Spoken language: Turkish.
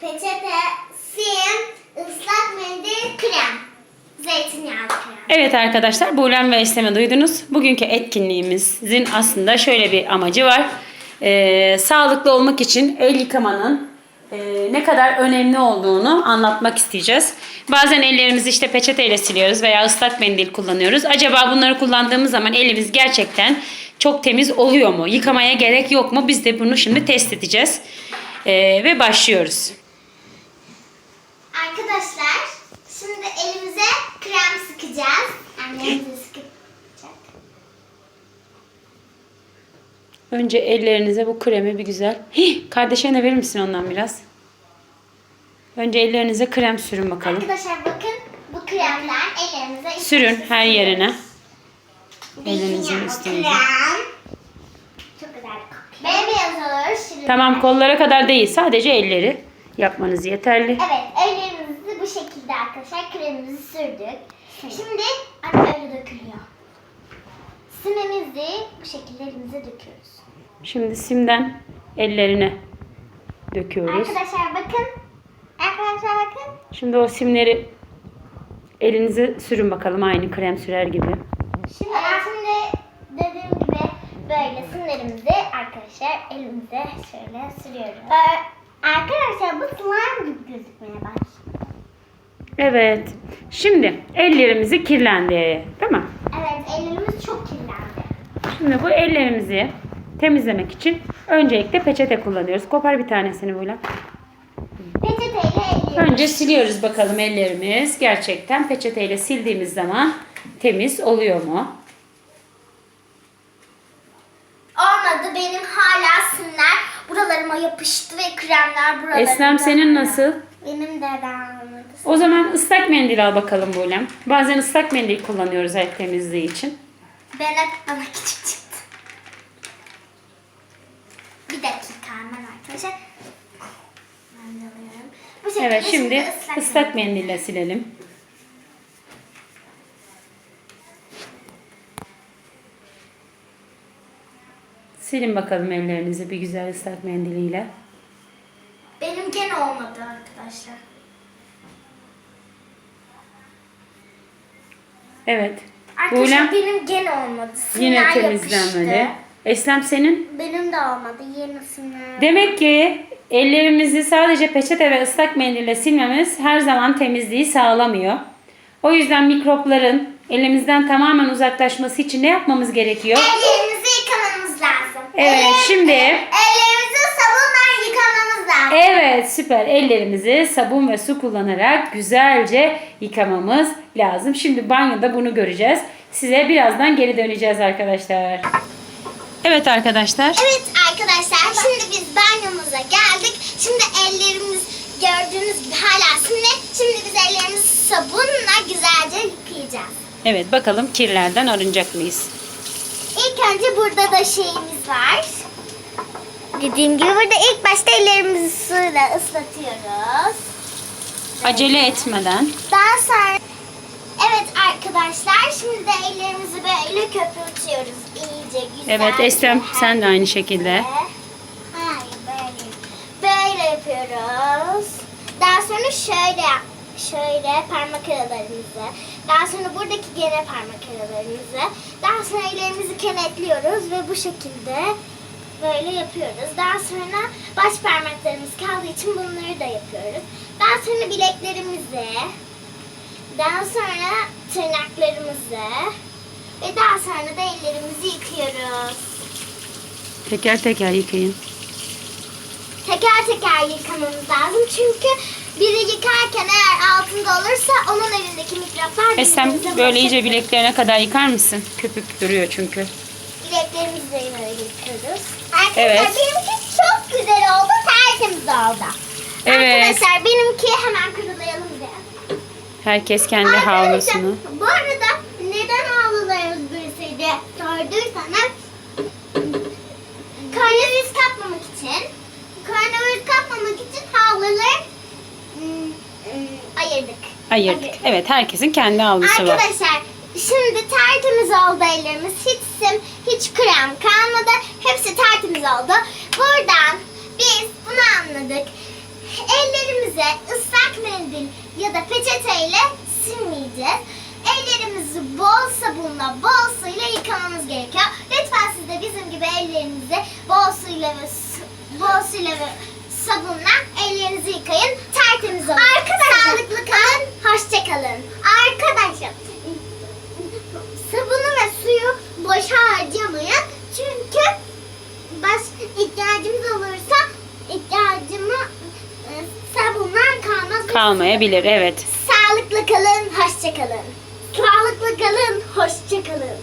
peçete, sim, ıslak mendil, krem. Zeytinyağlı krem. Evet arkadaşlar buğulen ve esleme duydunuz. Bugünkü etkinliğimizin aslında şöyle bir amacı var. Ee, sağlıklı olmak için el yıkamanın e, ne kadar önemli olduğunu anlatmak isteyeceğiz. Bazen ellerimizi işte peçeteyle siliyoruz veya ıslak mendil kullanıyoruz. Acaba bunları kullandığımız zaman elimiz gerçekten çok temiz oluyor mu? Yıkamaya gerek yok mu? Biz de bunu şimdi test edeceğiz. Ee, ve başlıyoruz. Şimdi elimize krem sıkacağız. Annem de sıkacak. Önce ellerinize bu kremi bir güzel. Hih, kardeşine verir misin ondan biraz? Önce ellerinize krem sürün bakalım. Arkadaşlar bakın bu kremler ellerimize Sürün her yerine. Elinizin üstüne. Krem. Çok güzel kokuyor. Bembeyaz olur. Tamam kollara kadar değil sadece elleri yapmanız yeterli. Evet ellerimizi bu şekilde arkadaşlar kremimizi sürdük. Şimdi öyle dökülüyor. Simimizi bu şekilde elimize döküyoruz. Şimdi simden ellerine döküyoruz. Arkadaşlar bakın. Arkadaşlar bakın. Şimdi o simleri elinize sürün bakalım aynı krem sürer gibi. Şimdi, şimdi dediğim gibi böyle simlerimizi arkadaşlar elimize şöyle sürüyoruz. Ee, arkadaşlar bu slime gibi gözükmeye başladı. Evet. Şimdi ellerimizi kirlendi. Değil mi? Evet ellerimiz çok kirlendi. Şimdi bu ellerimizi temizlemek için öncelikle peçete kullanıyoruz. Kopar bir tanesini böyle. Peçeteyle elliyoruz. Önce siliyoruz bakalım ellerimiz. Gerçekten peçeteyle sildiğimiz zaman temiz oluyor mu? Olmadı benim hala simler buralarıma yapıştı ve kremler buralarıma. Eslem senin nasıl? Benim de ben. O zaman ıslak mendil al bakalım Bulem. Bazen ıslak mendil kullanıyoruz el temizliği için. Ben bana küçük çıktı. Bir dakika hemen arkadaşlar. Ben de alıyorum. Bu şekilde Evet şimdi ıslak ıslak mendille silelim. Silin bakalım ellerinizi bir güzel ıslak mendiliyle. Benim gene olmadı arkadaşlar. Evet. Arkadaşlar Bulem benim gene olmadı. Simler yine temizlenmedi. yapıştı. Eslem senin? Benim de olmadı. Yeni simler. Demek ki ellerimizi sadece peçete ve ıslak mendille silmemiz her zaman temizliği sağlamıyor. O yüzden mikropların elimizden tamamen uzaklaşması için ne yapmamız gerekiyor? Ellerimizi yıkamamız lazım. Evet, şimdi- lazım. Evet süper ellerimizi sabun ve su kullanarak güzelce yıkamamız lazım. Şimdi banyoda bunu göreceğiz. Size birazdan geri döneceğiz arkadaşlar. Evet arkadaşlar. Evet arkadaşlar şimdi biz banyomuza geldik. Şimdi ellerimiz gördüğünüz gibi hala simli. Şimdi biz ellerimizi sabunla güzelce yıkayacağız. Evet bakalım kirlerden arınacak mıyız? İlk önce burada da şeyimiz var. Dediğim gibi burada ilk başta ellerimizi suyla ıslatıyoruz. Acele etmeden. Daha sonra evet arkadaşlar şimdi de ellerimizi böyle köpürtüyoruz iyice güzel. Evet Eslem sen de aynı şekilde. Hayır böyle. Böyle yapıyoruz. Daha sonra şöyle şöyle parmak aralarımızı. Daha sonra buradaki gene parmak aralarımızı. Daha sonra ellerimizi kenetliyoruz ve bu şekilde böyle yapıyoruz. Daha sonra baş parmaklarımız kaldığı için bunları da yapıyoruz. Daha sonra bileklerimizi, daha sonra tırnaklarımızı ve daha sonra da ellerimizi yıkıyoruz. Teker teker yıkayın. Teker teker yıkamamız lazım çünkü biri yıkarken eğer altında olursa onun elindeki mikroplar birbirimize böyle iyice bileklerine kadar yıkar mısın? Köpük duruyor çünkü. Bileklerimizi de böyle Evet. Benimki çok güzel oldu, tertemiz oldu. Evet. Arkadaşlar benimki hemen kurulayalım bir. Herkes kendi Arkadaşlar, havlusunu. Bu arada neden havlularımız böyle diye sorduysanız koronavirüs kapmamak için koronavirüs kapmamak için havluları ım, ım, ayırdık. Ayırdık. Evet herkesin kendi havlusu var. Arkadaşlar şimdi tertemiz oldu ellerimiz. Hiç sim, hiç krem kalmadı. Hepsi saatimiz oldu. Buradan biz bunu anladık. Ellerimize ıslak mendil ya da peçeteyle silmeyeceğiz. Ellerimizi bol sabunla, bol suyla yıkamamız gerekiyor. Lütfen siz de bizim gibi ellerinizi bol suyla ve bol suyla ve sabunla ellerinizi yıkayın. Tertemiz olun. kalmayabilir. Evet. Sağlıklı kalın, hoşça kalın. Sağlıklı kalın, hoşça kalın.